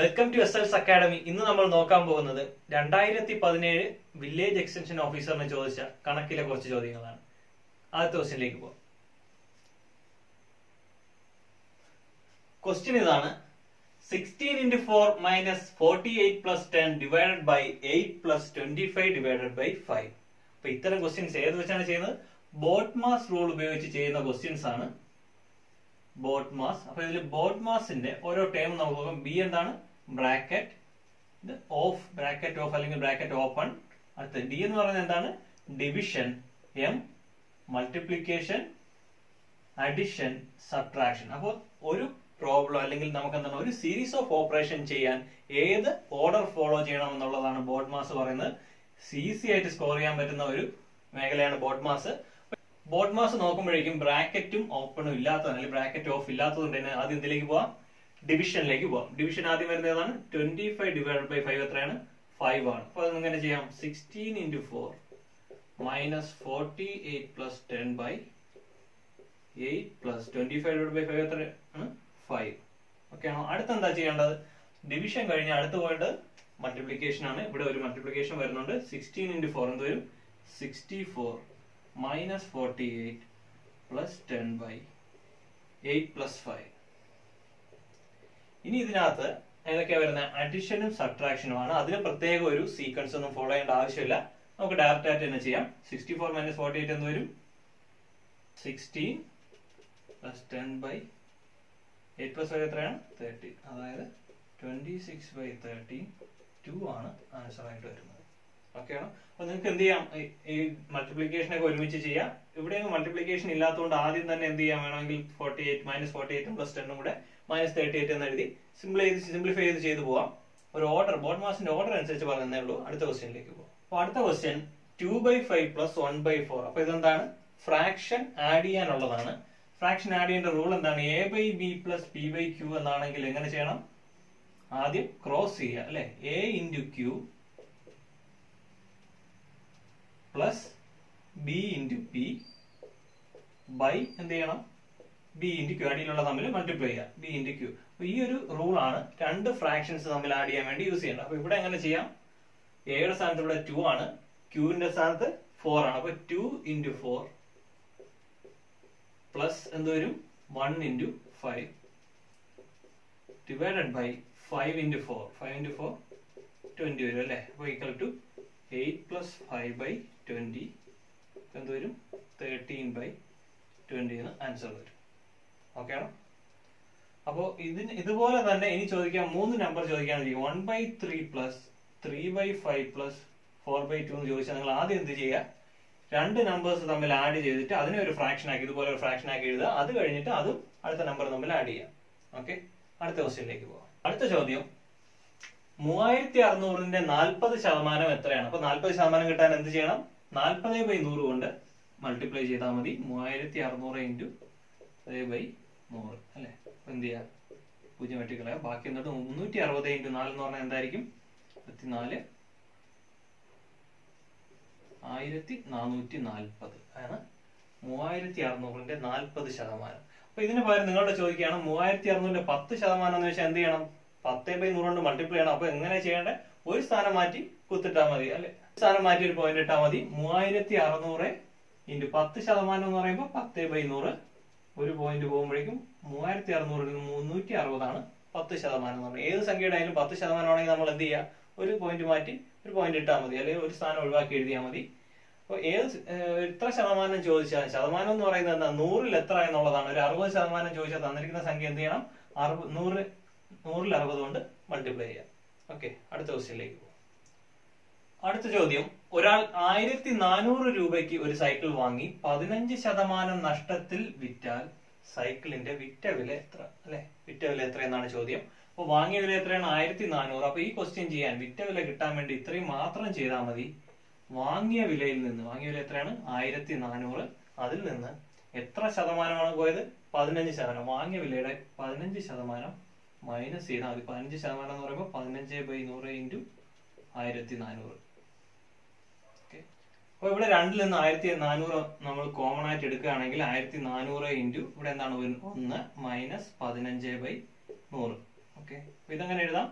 Welcome to S L's academy ഇന്ന് നമ്മൾ നോക്കാൻ പോകുന്നത് രണ്ടായിരത്തി പതിനേഴ് വില്ലേജ് എക്സ്റ്റൻഷൻ ഓഫീസറിന് ചോദിച്ച കണക്കിലെ കുറച്ച് ചോദ്യങ്ങളാണ്. ആദ്യത്തെ ക്വസ്റ്റ്യനിലേക്ക് പോകാം ക്വസ്റ്റ്യൻ ഇതാണ്. Sixteen into four minus forty eight plus ten divided by eight plus twenty five divided by five അപ്പൊ ഇത്തരം ക്വസ്റ്റ്യൻസ് ഏത് വെച്ചാണ് ചെയ്യുന്നത്? ബോട്ട് മാസ് റൂൾ ഉപയോഗിച്ച് ചെയ്യുന്ന ക്വസ്റ്റ്യൻസ് ആണ്. ബോട്ട് മാസ് അപ്പൊ ഇതിൽ ബോട്ട് മാസിന്റെ ഓരോ ടേം നമുക്ക് നോക്കാം. ബി എന്താണ്? ബ്രാക്കറ്റ് ഓഫ് ബ്രാക്കറ്റ് ഓഫ് അല്ലെങ്കിൽ ബ്രാക്കറ്റ് ഓപ്പൺ അടുത്ത ഡി എന്ന് പറയുന്നത് എന്താണ്? Division M multiplication addition subtraction അപ്പോൾ ഒരു പ്രോബ്ലം അല്ലെങ്കിൽ നമുക്ക് എന്താണ്? ഒരു സീരീസ് ഓഫ് ഓപ്പറേഷൻ ചെയ്യാൻ ഏത് ഓർഡർ ഫോളോ ചെയ്യണം എന്നുള്ളതാണ് ബോർഡ് മാസ് പറയുന്നത്. ഈസി ആയിട്ട് സ്കോർ ചെയ്യാൻ പറ്റുന്ന ഒരു മേഖലയാണ് ബോർഡ് മാസ് ബോർഡ് മാസ് നോക്കുമ്പോഴേക്കും ബ്രാക്കറ്റും ഓപ്പണും ഇല്ലാത്തതാണ്. അല്ലെങ്കിൽ ബ്രാക്കറ്റ് ഓഫ് ഇല്ലാത്തതുകൊണ്ട് തന്നെ ആദ്യം എന്തിലേക്ക് പോവാം? ഡിവിഷനിലേക്ക് പോവാം. ഡിവിഷൻ ആദ്യം വരുന്ന ഏതാണ്? Twenty five divide by five എത്രയാണ്? ഫൈവ് ആണ്. അപ്പൊ അത് എങ്ങനെ ചെയ്യാം? Sixteen into four minus forty eight plus ten by eight plus twenty five divide by five എത്രയാണ് ഫൈവ് ഓക്കെ ആണോ? അടുത്ത എന്താ ചെയ്യേണ്ടത്? ഡിവിഷൻ കഴിഞ്ഞ് അടുത്ത് പോയിട്ട് മൾട്ടിപ്ലിക്കേഷൻ ആണ്. ഇവിടെ ഒരു മൾട്ടിപ്ലിക്കേഷൻ വരുന്നുണ്ട്. സിക്സ്റ്റീൻ ഇന്റു ഫോർ എന്ത് വരും? Sixty four minus forty eight plus ten by eight plus five ഇനി ഇതിനകത്ത് ഏതൊക്കെയാ വരുന്നത് അഡിഷനും സബ്ട്രാക്ഷനുമാണ് അതിന് പ്രത്യേക ഒരു സീക്വൻസ് ഒന്നും ഫോളോ ചെയ്യേണ്ട ആവശ്യമില്ല. നമുക്ക് ഡയറക്റ്റ് ആയിട്ട് തന്നെ ചെയ്യാം. Sixty four minus forty eight എന്ന് വരും? Sixteen plus ten by eight plus five എത്രയാണ്? തേർട്ടി അതായത് twenty six by thirty two ആണ് ആൻസർ ആയിട്ട് വരുന്നത്. ഓക്കെ ആണോ? അപ്പൊ നിങ്ങൾക്ക് എന്ത് ചെയ്യാം? ഈ മൾട്ടിപ്ലിക്കേഷൻ ഒക്കെ ഒരുമിച്ച് ചെയ്യാം. ഇവിടെ മൾട്ടിപ്ലിക്കേഷൻ ഇല്ലാത്തതുകൊണ്ട് ആദ്യം തന്നെ എന്ത് ചെയ്യാം? വേണമെങ്കിൽ ഫോർട്ടി എയ്റ്റ് മൈനസ് ഫോർട്ടി എയ്റ്റും പ്ലസ് ടെന്നും കൂടെ മൈനസ് തേർട്ടി എയ്റ്റ് എന്ന് എഴുതി സിംപ്ലൈ ചെയ്ത് സിംപ്ലിഫൈ ചെയ്ത് ചെയ്തു പോവാം. ഒരു ഓർഡർ ബോട്ട് മാസിന്റെ ഓർഡർ അനുസരിച്ച് പറയുന്നേ ഉള്ളൂ. അടുത്ത ക്വസ്റ്റ്യനിലേക്ക് പോകാം അപ്പൊ അടുത്ത question two by five plus one by four അപ്പൊ ഇതെന്താണ്? ഫ്രാക്ഷൻ ആഡ് ചെയ്യാനുള്ളതാണ്. ഫ്രാക്ഷൻ ആഡ് ചെയ്യേണ്ട റൂൾ എന്താണ്? A by B plus P by Q എന്നാണെങ്കിൽ എങ്ങനെ ചെയ്യണം? ആദ്യം ക്രോസ് ചെയ്യുക അല്ലെ? A into Q plus B into P by എന്ത് ചെയ്യണം? ബി ഇന്റു ക്യൂ അടിയിലുള്ള തമ്മിൽ മൾട്ടിപ്ലൈ ചെയ്യുക. ബി ഇന്റു ക്യൂ അപ്പൊ ഈ ഒരു ആണ് രണ്ട് ഫ്രാക്ഷൻസ് തമ്മിൽ ആഡ് ചെയ്യാൻ വേണ്ടി യൂസ് ചെയ്യേണ്ടത്. അപ്പൊ ഇവിടെ എങ്ങനെ ചെയ്യാം? എയുടെ ഇവിടെ ടു ആണ്. ക്യൂവിന്റെ സ്ഥാനത്ത് ഫോർ ആണ്. അപ്പൊ ടു ഇന്റു ഫോർ പ്ലസ് എന്ത് വരും? One into five divided by five into four five into four twenty വരും അല്ലേ? അപ്പൊ equal to eight plus five by twenty എന്ത് വരും? തേർട്ടീൻ ബൈ ട്വന്റി എന്ന് ആൻസർ വരും. ഓക്കെ അപ്പോൾ അപ്പോ ഇതിന് ഇതുപോലെ തന്നെ ഇനി ചോദിക്കാം മൂന്ന് നമ്പർ ചോദിക്കുകയാണെങ്കിൽ one by three plus three by five plus four by two എന്ന് ചോദിച്ചാൽ നിങ്ങൾ ആദ്യം എന്ത് ചെയ്യുക? രണ്ട് നമ്പേഴ്സ് തമ്മിൽ ആഡ് ചെയ്തിട്ട് അതിനെ ഒരു ഫ്രാക്ഷൻ ആക്കി ഇതുപോലെ ഒരു ഫ്രാക്ഷൻ ആക്കി എഴുതുക. അത് കഴിഞ്ഞിട്ട് അതും അടുത്ത നമ്പർ തമ്മിൽ ആഡ് ചെയ്യാം ഓക്കെ അടുത്ത ക്വസ്റ്റ്യനിലേക്ക് പോവാം. അടുത്ത ചോദ്യം. മൂവായിരത്തി അറുന്നൂറിന്റെ നാൽപ്പത് ശതമാനം എത്രയാണ്? അപ്പൊ നാൽപ്പത് ശതമാനം കിട്ടാൻ എന്ത് ചെയ്യണം? നാൽപ്പത് ബൈ നൂറ് കൊണ്ട് മൾട്ടിപ്ലൈ ചെയ്താൽ മതി. മൂവായിരത്തി അറുന്നൂറ് ഇന്റു ബൈ നൂറ് അല്ലേ? അപ്പൊ എന്ത് ചെയ്യാ? പൂജ്യം വെട്ടിക്കളയാം ബാക്കി എന്നിട്ട് മുന്നൂറ്റി അറുപത് ഇന്റു നാല് എന്ന് പറഞ്ഞാൽ എന്തായിരിക്കും? ഇരുപത്തിനാല് ആയിരത്തി നാനൂറ്റി നാൽപ്പത് അതാണ് മൂവായിരത്തി അറുന്നൂറിന്റെ നാൽപ്പത് ശതമാനം. അപ്പൊ ഇതിന് പകരം നിങ്ങളുടെ ചോദിക്കുകയാണ് മൂവായിരത്തി അറുന്നൂറിന്റെ പത്ത് ശതമാനം എന്ന് വെച്ചാൽ എന്ത് ചെയ്യണം? പത്തേ ബൈ നൂറ് കൊണ്ട് മൾട്ടിപ്ലൈ ചെയ്യണം. അപ്പൊ എങ്ങനെ ചെയ്യേണ്ടത് ഒരു സ്ഥാനം മാറ്റി കുത്തിട്ടാ മതി അല്ലെ? സ്ഥാനം മാറ്റി ഒരു പോയിന്റ് ഇട്ടാൽ മതി. മൂവായിരത്തി അറുന്നൂറ് ഇന്റു പത്ത് ശതമാനം എന്ന് പറയുമ്പോൾ പത്തേ ബൈ നൂറ് ഒരു പോയിന്റ് പോകുമ്പോഴേക്കും മൂവായിരത്തി അറുന്നൂറിൽ നിന്ന് മുന്നൂറ്റി അറുപതാണ് പത്ത് ശതമാനം എന്ന് പറഞ്ഞാൽ ഏത് സംഖ്യയുടെ ആയാലും പത്ത് ശതമാനം ആണെങ്കിൽ നമ്മൾ എന്ത് ചെയ്യുക ഒരു പോയിന്റ് മാറ്റി ഒരു പോയിന്റ് ഇട്ടാൽ മതി. അല്ലെങ്കിൽ ഒരു സ്ഥാനം ഒഴിവാക്കി എഴുതിയാൽ മതി. അപ്പോൾ ഏത് എത്ര ശതമാനം ചോദിച്ചാൽ ശതമാനം എന്ന് പറയുന്നത് എന്താ? നൂറിൽ എത്ര എന്നുള്ളതാണ്. ഒരു അറുപത് ശതമാനം ചോദിച്ചാൽ തന്നിരിക്കുന്ന സംഖ്യ എന്ത് ചെയ്യണം? അറുപത് നൂറ് നൂറിൽ അറുപത് കൊണ്ട് മൾട്ടിപ്ലൈ ചെയ്യാം. ഓക്കെ അടുത്ത ക്വസ്റ്റ്യനിലേക്ക് പോകും അടുത്ത ചോദ്യം. ഒരാൾ ആയിരത്തി നാനൂറ് രൂപയ്ക്ക് ഒരു സൈക്കിൾ വാങ്ങി പതിനഞ്ച് ശതമാനം നഷ്ടത്തിൽ വിറ്റാൽ സൈക്കിളിന്റെ വിറ്റ വില എത്ര? അല്ലെ? വിറ്റ വില എത്ര എന്നാണ് ചോദ്യം. അപ്പൊ വാങ്ങിയ വില എത്രയാണ്? ആയിരത്തി നാനൂറ് അപ്പൊ ഈ ക്വസ്റ്റ്യൻ ചെയ്യാൻ വിറ്റ വില കിട്ടാൻ വേണ്ടി ഇത്രയും മാത്രം ചെയ്താൽ മതി. വാങ്ങിയ വിലയിൽ നിന്ന് വാങ്ങിയ വില എത്രയാണ്? ആയിരത്തി നാനൂറ് അതിൽ നിന്ന് എത്ര ശതമാനമാണ് പോയത്? പതിനഞ്ച് ശതമാനം. വാങ്ങിയ വിലയുടെ പതിനഞ്ച് ശതമാനം മൈനസ് ചെയ്താൽ മതി. പതിനഞ്ച് ശതമാനം എന്ന് പറയുമ്പോൾ പതിനഞ്ച് ബൈ നൂറ് ഇന്റു ആയിരത്തി നാനൂറ് അപ്പൊ ഇവിടെ രണ്ടിൽ നിന്ന് ആയിരത്തി നാനൂറ് നമ്മൾ കോമൺ ആയിട്ട് എടുക്കുകയാണെങ്കിൽ ആയിരത്തി നാനൂറ് ഇന്റു ഇവിടെ എന്താണ്? ഒന്ന് മൈനസ് പതിനഞ്ച് ബൈ നൂറ്. ഓക്കെ അപ്പൊ ഇതെങ്ങനെ എഴുതാം?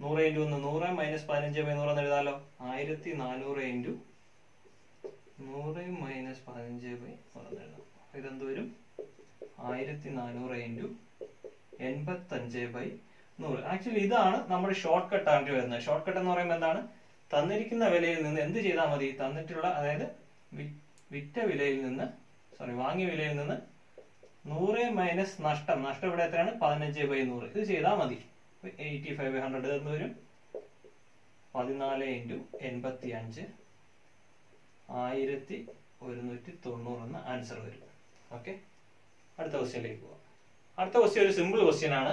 നൂറ് ഇന്റു ഒന്ന് നൂറ് മൈനസ് പതിനഞ്ച് ബൈ നൂറ് എന്ന് എഴുതാലോ? ആയിരത്തി നാനൂറ് ഇന്റു നൂറ് മൈനസ് പതിനഞ്ച് ബൈ നൂറ് എന്ന് എഴുതാം. അപ്പൊ ഇതെന്ത് വരും? ആയിരത്തി നാനൂറ് ഇന്റു എൺപത്തഞ്ച് ബൈ നൂറ്. ആക്ച്വലി ഇതാണ് നമ്മുടെ ഷോർട്ട് കട്ട് ആയിട്ട് വരുന്നത്. ഷോർട്ട് കട്ട് എന്ന് പറയുമ്പോൾ എന്താണ്? തന്നിരിക്കുന്ന വിലയിൽ നിന്ന് എന്ത് ചെയ്താൽ മതി? തന്നിട്ടുള്ള അതായത് വിറ്റ വിലയിൽ നിന്ന് സോറി വാങ്ങിയ വിലയിൽ നിന്ന് നൂറ് മൈനസ് നഷ്ടം നഷ്ടം ഇവിടെ എത്രയാണ്? പതിനഞ്ച് ബൈ നൂറ്. ഇത് ചെയ്താൽ മതി. എയ്റ്റി ഫൈവ് ബൈ ഹൺഡ്രഡ് എന്ന് വരും. പതിനാല് ഇന്റു എൺപത്തി അഞ്ച് ആയിരത്തി ഒരുന്നൂറ്റി തൊണ്ണൂറ് എന്ന ആൻസർ വരും. ഓക്കെ അടുത്ത ക്വസ്റ്റ്യനിലേക്ക് പോവാം. അടുത്ത ക്വസ്റ്റ്യൻ ഒരു സിമ്പിൾ ക്വസ്റ്റ്യൻ ആണ്.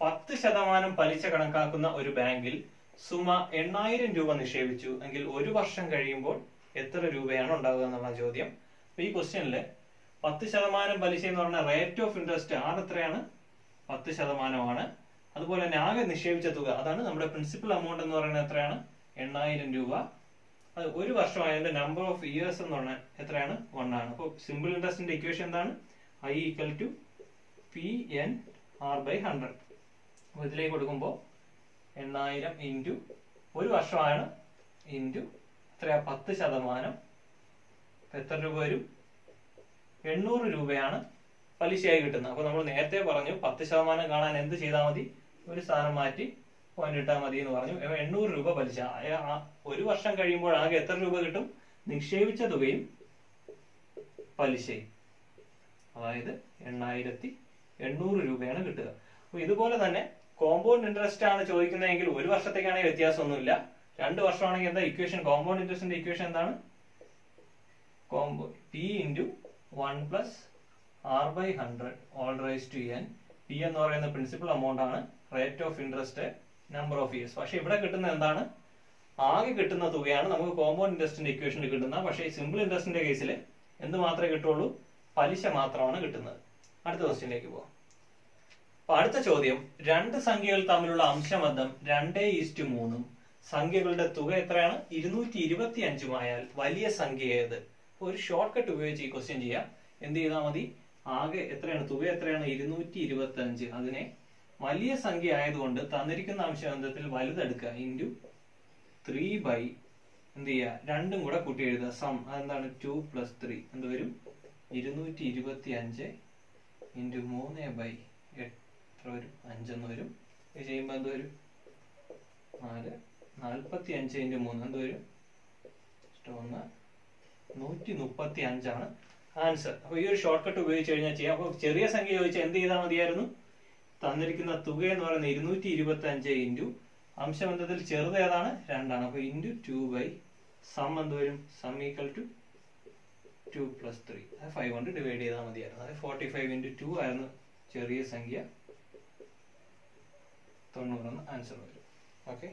പത്ത് ശതമാനം പലിശ കണക്കാക്കുന്ന ഒരു ബാങ്കിൽ സുമ എണ്ണായിരം രൂപ നിക്ഷേപിച്ചു. എങ്കിൽ ഒരു വർഷം കഴിയുമ്പോൾ എത്ര രൂപയാണ് ഉണ്ടാവുക എന്നുള്ള ചോദ്യം. ഈ ക്വസ്റ്റ്യനിൽ പത്ത് ശതമാനം പലിശ എന്ന് പറഞ്ഞ റേറ്റ് ഓഫ് ഇൻട്രസ്റ്റ് ആർ എത്രയാണ് പത്ത് ശതമാനമാണ്. അതുപോലെ തന്നെ ആകെ നിക്ഷേപിച്ച തുക അതാണ് നമ്മുടെ പ്രിൻസിപ്പൽ എമൗണ്ട് എന്ന് പറയുന്നത് എത്രയാണ്? എണ്ണായിരം രൂപ. അത് ഒരു വർഷമായതിന്റെ നമ്പർ ഓഫ് ഇയേഴ്സ് എന്ന് പറഞ്ഞാൽ എത്രയാണ്? വൺ ആണ്. അപ്പോൾ സിമ്പിൾ ഇൻട്രസ്റ്റിന്റെ ഇക്വേഷൻ എന്താണ്? I equal to P N R by hundred അപ്പോൾ ഇതിലേക്ക് കൊടുക്കുമ്പോൾ എണ്ണായിരം ഇന്റു ഒരു വർഷമാണ് ഇന്റു എത്രയാ പത്ത് ശതമാനം. എത്ര രൂപ വരും? എണ്ണൂറ് രൂപയാണ് പലിശയായി കിട്ടുന്നത്. അപ്പൊ നമ്മൾ നേരത്തെ പറഞ്ഞു പത്ത് ശതമാനം കാണാൻ എന്ത് ചെയ്താൽ മതി? ഒരു സ്ഥാനം മാറ്റി പോയിന്റ് ഇട്ടാൽ മതി എന്ന് പറഞ്ഞു. എണ്ണൂറ് രൂപ പലിശ. ഒരു വർഷം കഴിയുമ്പോൾ ആകെ എത്ര രൂപ കിട്ടും? നിക്ഷേപിച്ച തുകയും പലിശയും. അതായത് എണ്ണായിരത്തി എണ്ണൂറ് രൂപയാണ് കിട്ടുക. അപ്പൊ ഇതുപോലെ തന്നെ കോമ്പൗണ്ട് ഇൻട്രസ്റ്റ് ആണ് ചോദിക്കുന്നതെങ്കിൽ ഒരു വർഷത്തേക്കാണെങ്കിൽ വ്യത്യാസമൊന്നുമില്ല. രണ്ട് വർഷമാണെങ്കിൽ എന്താ ഇക്വേഷൻ കോമ്പൗണ്ട് ഇൻട്രസ്റ്റിന്റെ ഇക്വേഷൻ എന്താണ്? Combo P into one plus R by hundred whole raise to N P എന്ന് പറയുന്ന പ്രിൻസിപ്പൽ എമൗണ്ട് ആണ് rate of interest number of years പക്ഷേ ഇവിടെ കിട്ടുന്ന എന്താണ്? ആകെ കിട്ടുന്ന തുകയാണ് നമുക്ക് കോമ്പൗണ്ട് ഇൻട്രസ്റ്റിന്റെ ഇക്വേഷനിൽ കിട്ടുന്ന പക്ഷേ സിമ്പിൾ ഇൻട്രസ്റ്റിന്റെ കേസിൽ എന്ത് മാത്രമേ കിട്ടുള്ളൂ? പലിശ മാത്രമാണ് കിട്ടുന്നത്. അടുത്ത ക്വസ്റ്റ്യനിലേക്ക് പോവാം. അപ്പൊ അടുത്ത ചോദ്യം. രണ്ട് സംഖ്യകൾ തമ്മിലുള്ള അംശബന്ധം രണ്ടേ ഈസ്റ്റ് മൂന്നും. സംഖ്യകളുടെ തുക എത്രയാണ്? ഇരുന്നൂറ്റി ഇരുപത്തി അഞ്ചുമായാൽ വലിയ സംഖ്യ ഏത്? ഒരു ഷോർട്ട് കട്ട് ഉപയോഗിച്ച് ഈ ക്വസ്റ്റ്യൻ ചെയ്യാം. എന്ത് ചെയ്താൽ മതി? ആകെ എത്രയാണ്? തുക എത്രയാണ്? ഇരുന്നൂറ്റി ഇരുപത്തി അഞ്ച് അതിനെ വലിയ സംഖ്യ ആയതുകൊണ്ട് തന്നിരിക്കുന്ന അംശബന്ധത്തിൽ വലുതെടുക്കുക. ഇന്റു ത്രീ ബൈ എന്ത് ചെയ്യുക? രണ്ടും കൂടെ കൂട്ടി എഴുതുക. സം അതെന്താണ്? ടു പ്ലസ് ത്രീ എന്ത് വരും? ഇരുന്നൂറ്റി ഇരുപത്തി അഞ്ച് ഇന്റു മൂന്ന് ബൈ എത്ര വരും? അഞ്ചെന്ന് വരും. ഇത് ചെയ്യുമ്പോൾ എന്ത് വരും? നാല്. നാൽപ്പത്തി അഞ്ച് ഇന്റു മൂന്ന് എന്ത് വരും? ഒന്ന്. നൂറ്റി മുപ്പത്തി അഞ്ചാണ് ആൻസർ. അപ്പോൾ ഈ ഒരു ഷോർട്ട് കട്ട് ഉപയോഗിച്ച് കഴിഞ്ഞാൽ ചെയ്യാം. അപ്പോൾ ചെറിയ സംഖ്യ ചോദിച്ചാൽ എന്ത് ചെയ്താൽ മതിയായിരുന്നു? തന്നിരിക്കുന്ന തുക എന്ന് പറയുന്നത് ഇരുന്നൂറ്റി ഇരുപത്തി അഞ്ച് ഇന്റു അംശബന്ധത്തിൽ ചെറുത് ഏതാണ്? രണ്ടാണ്. അപ്പൊ ഇന്റു ടു ബൈ സം എന്ത് വരും? Sum equal to two plus three. അത് ഫൈവ് കൊണ്ട് ഡിവൈഡ് ചെയ്താൽ മതിയായിരുന്നു. അത് ഫോർട്ടി ഫൈവ് ഇന്റു ടു ആയിരുന്നു ചെറിയ സംഖ്യ. തൊണ്ണൂറെന്ന് ആൻസർ വരും. ഓക്കെ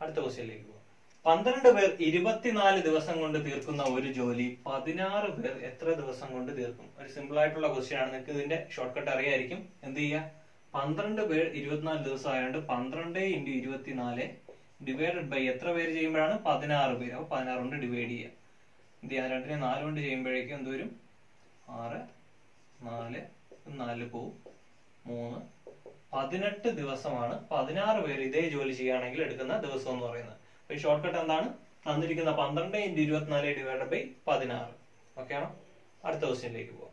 അടുത്ത ക്വസ്റ്റ്യനിലേക്ക് പോകാം പന്ത്രണ്ട് പേർ ഇരുപത്തിനാല് ദിവസം കൊണ്ട് തീർക്കുന്ന ഒരു ജോലി പതിനാറ് പേർ എത്ര ദിവസം കൊണ്ട് തീർക്കും? ഒരു സിമ്പിൾ ആയിട്ടുള്ള ക്വസ്റ്റ്യൻ ആണ്. നിങ്ങൾക്ക് ഇതിന്റെ ഷോർട്ട് കട്ട് അറിയായിരിക്കും. എന്ത് ചെയ്യുക പന്ത്രണ്ട് പേർ ഇരുപത്തിനാല് ദിവസം ആയതുകൊണ്ട് പന്ത്രണ്ട് ഇന്റു ഇരുപത്തിനാല് ഡിവൈഡഡ് ബൈ എത്ര പേര് ചെയ്യുമ്പോഴാണ്? പതിനാറ് പേര്. അപ്പോൾ പതിനാറ് കൊണ്ട് ഡിവൈഡ് ചെയ്യുക എന്ത് ചെയ്യാം? രണ്ടിനെ നാല് കൊണ്ട് ചെയ്യുമ്പോഴേക്കും എന്ത് വരും? ആറ് നാല് നാല് പോവും. മൂന്ന് പതിനെട്ട് ദിവസമാണ് പതിനാറ് പേര് ഇതേ ജോലി ചെയ്യുകയാണെങ്കിൽ എടുക്കുന്ന ദിവസം എന്ന് പറയുന്നത്. അപ്പൊ ഈ ഷോർട്ട് കട്ട് എന്താണ്? തന്നിരിക്കുന്ന പന്ത്രണ്ട് ഇന്റു ഇരുപത്തിനാല് ഡിവൈഡ് ബൈ പതിനാറ്. ഓക്കെ ആണോ? അടുത്ത ക്വസ്റ്റ്യനിലേക്ക് പോവാം.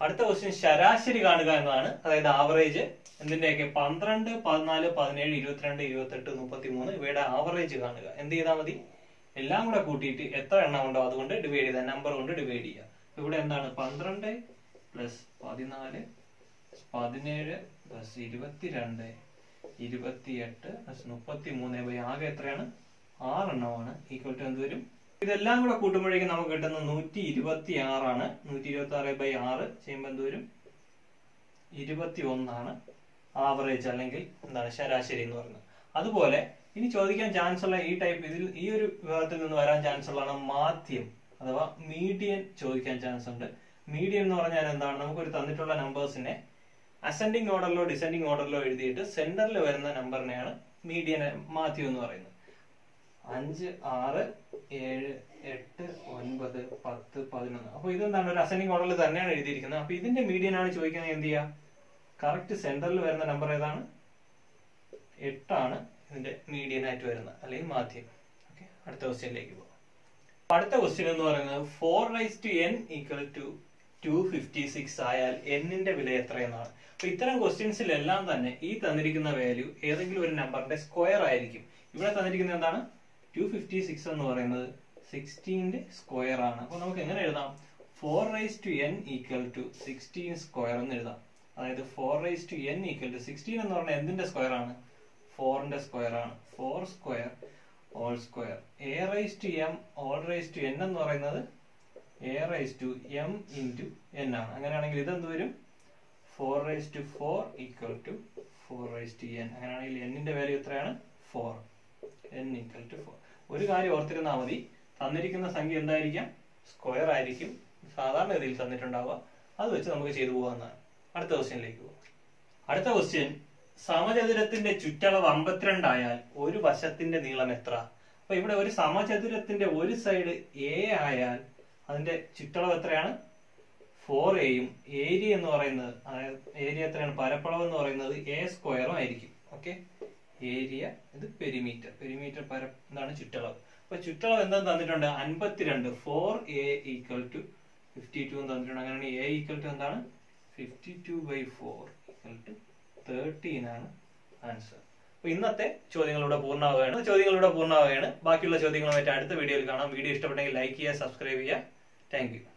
അടുത്ത ക്വസ്റ്റ്യൻ ശരാശരി കാണുക എന്നതാണ്. അതായത് ആവറേജ് എന്തിന്റെയൊക്കെ? പന്ത്രണ്ട് പതിനാല് പതിനേഴ് ഇരുപത്തിരണ്ട് ഇരുപത്തെട്ട് മുപ്പത്തി മൂന്ന് ഇവയുടെ ആവറേജ് കാണുക. എന്ത് ചെയ്താൽ മതി? എല്ലാം കൂടെ കൂട്ടിയിട്ട് എത്ര എണ്ണം ഉണ്ടോ അതുകൊണ്ട് ഡിവൈഡ് ചെയ്താൽ നമ്പർ കൊണ്ട് ഡിവൈഡ് ചെയ്യുക. ഇവിടെ എന്താണ്? പന്ത്രണ്ട് പ്ലസ് പതിനാല് പതിനേഴ് പ്ലസ് ഇരുപത്തിരണ്ട് ഇരുപത്തിയെട്ട് പ്ലസ് മുപ്പത്തി മൂന്ന് ബൈ ആകെ എത്രയാണ്? ആറെണ്ണമാണ്. ഈക്വൽ ടു എന്ത് വരും? ഇതെല്ലാം കൂടെ കൂട്ടുമ്പോഴേക്കും നമുക്ക് കിട്ടുന്നത് നൂറ്റി ഇരുപത്തി ആറാണ് നൂറ്റി ഇരുപത്തി ആറ് ബൈ ആറ് ചെയ്യുമ്പോൾ എന്ത് വരും? ഇരുപത്തി ഒന്നാണ് ആവറേജ് അല്ലെങ്കിൽ എന്താണ് ശരാശരി എന്ന് പറയുന്നത്. അതുപോലെ ഇനി ചോദിക്കാൻ ചാൻസ് ഉള്ള ഈ ടൈപ്പ് ഇതിൽ ഈ ഒരു വിഭാഗത്തിൽ നിന്ന് വരാൻ ചാൻസ് ഉള്ളതാണ് മാധ്യം അഥവാ മീഡിയൻ ചോദിക്കാൻ ചാൻസ് ഉണ്ട്. മീഡിയൻ എന്ന് പറഞ്ഞാൽ എന്താണ്? നമുക്ക് ഒരു തന്നിട്ടുള്ള നമ്പേഴ്സിനെ അസെൻഡിങ് ഓർഡറിലോ ഡിസെൻഡിങ് ഓർഡറിലോ എഴുതിയിട്ട് സെന്ററിൽ വരുന്ന നമ്പറിനെയാണ് മീഡിയൻ മാത്യു എന്ന് പറയുന്നത്. അഞ്ച് ആറ് ഏഴ് എട്ട് ഒൻപത് പത്ത് പതിനൊന്ന്. അപ്പൊ ഇതെന്താണ്? ഒരു അസെൻഡിങ് ഓർഡറിൽ തന്നെയാണ് എഴുതിയിരിക്കുന്നത്. അപ്പൊ ഇതിന്റെ മീഡിയൻ ആണ് ചോദിക്കുന്നത് എന്ത് ചെയ്യുക കറക്റ്റ് സെന്ററിൽ വരുന്ന നമ്പർ ഏതാണ്? എട്ടാണ് ഇതിന്റെ മീഡിയൻ ആയിട്ട് വരുന്നത്. അല്ലെങ്കിൽ മാധ്യം. ഓക്കെ അടുത്ത ക്വസ്റ്റ്യനിലേക്ക് പോകാം അടുത്ത ക്വസ്റ്റ്യൻ എന്ന് പറയുന്നത് four raise to N equal to two fifty six ആയാൽ എന്നിന്റെ വില എത്രയെന്നാണ്. അപ്പൊ ഇത്തരം ക്വസ്റ്റ്യൻസിലെല്ലാം തന്നെ ഈ തന്നിരിക്കുന്ന വാല്യൂ ഏതെങ്കിലും ഒരു നമ്പറിന്റെ സ്ക്വയർ ആയിരിക്കും. ഇവിടെ തന്നിരിക്കുന്നത് എന്താണ്? ടു ഫിഫ്റ്റി സിക്സ് എന്ന് പറയുന്നത് സിക്സ്റ്റീന്റെ സ്ക്വയർ ആണ്. അപ്പൊ നമുക്ക് എങ്ങനെ എഴുതാം? Four raise to N equal to sixteen square എന്ന് എഴുതാം. അതായത് four raise to N equal to sixteen എന്ന് പറഞ്ഞാൽ എന്തിന്റെ സ്ക്വയർ ആണ്? ഫോറിന്റെ സ്ക്വയർ ആണ്. Four square whole square A raise to M whole raise to N എന്ന് പറയുന്നത് A raise to M into N ആണ്. അങ്ങനെയാണെങ്കിൽ ഇതെന്ത് വരും? Four raise to four equal to four raise to N അങ്ങനെയാണെങ്കിൽ എന്നിന്റെ വാല്യൂ എത്രയാണ്? Four N equal to four ഒരു കാര്യം ഓർത്തിരുന്നാൽ മതി. തന്നിരിക്കുന്ന സംഖ്യ എന്തായിരിക്കാം? സ്ക്വയർ ആയിരിക്കും. സാധാരണ ഗതിയിൽ തന്നിട്ടുണ്ടാവുക. അത് വെച്ച് നമുക്ക് ചെയ്തു പോകാവുന്നതാണ്. അടുത്ത ക്വസ്റ്റ്യനിലേക്ക് പോകാം. അടുത്ത ക്വസ്റ്റ്യൻ സമചതുരത്തിന്റെ ചുറ്റളവ് അമ്പത്തിരണ്ടായാൽ ഒരു വശത്തിന്റെ നീളം എത്ര? അപ്പൊ ഇവിടെ ഒരു സമചതുരത്തിന്റെ ഒരു സൈഡ് എ ആയാൽ അതിന്റെ ചുറ്റളവ് എത്രയാണ്? ഫോർ എയും ഏരിയ എന്ന് പറയുന്നത് അതായത് ഏരിയ എത്രയാണ്? പരപ്പളവ് എന്ന് പറയുന്നത് എ സ്ക്വയറും ആയിരിക്കും. ഓക്കെ ഏരിയ ഇത് പെരിമീറ്റർ പെരിമീറ്റർ പര എന്താണ് ചുറ്റളവ് അപ്പൊ ചുറ്റളവ് എന്താ തന്നിട്ടുണ്ട്? അൻപത്തിരണ്ട്. Four A equal to fifty two എന്ന് തന്നിട്ടുണ്ട്. അങ്ങനെയാണ് എ ഈക്വൽ ടു എന്താണ്? Fifty two by four equal to thirteen ആണ് ആൻസർ അപ്പൊ ഇന്നത്തെ ചോദ്യങ്ങളിലൂടെ പൂർണമാവുകയാണ്. ചോദ്യങ്ങളിലൂടെ പൂർണമാവുകയാണ്. ബാക്കിയുള്ള ചോദ്യങ്ങളുമായിട്ട് അടുത്ത വീഡിയോയിൽ കാണാം. വീഡിയോ ഇഷ്ടപ്പെട്ടെങ്കിൽ ലൈക്ക് ചെയ്യുക സബ്സ്ക്രൈബ് ചെയ്യുക. Thank you.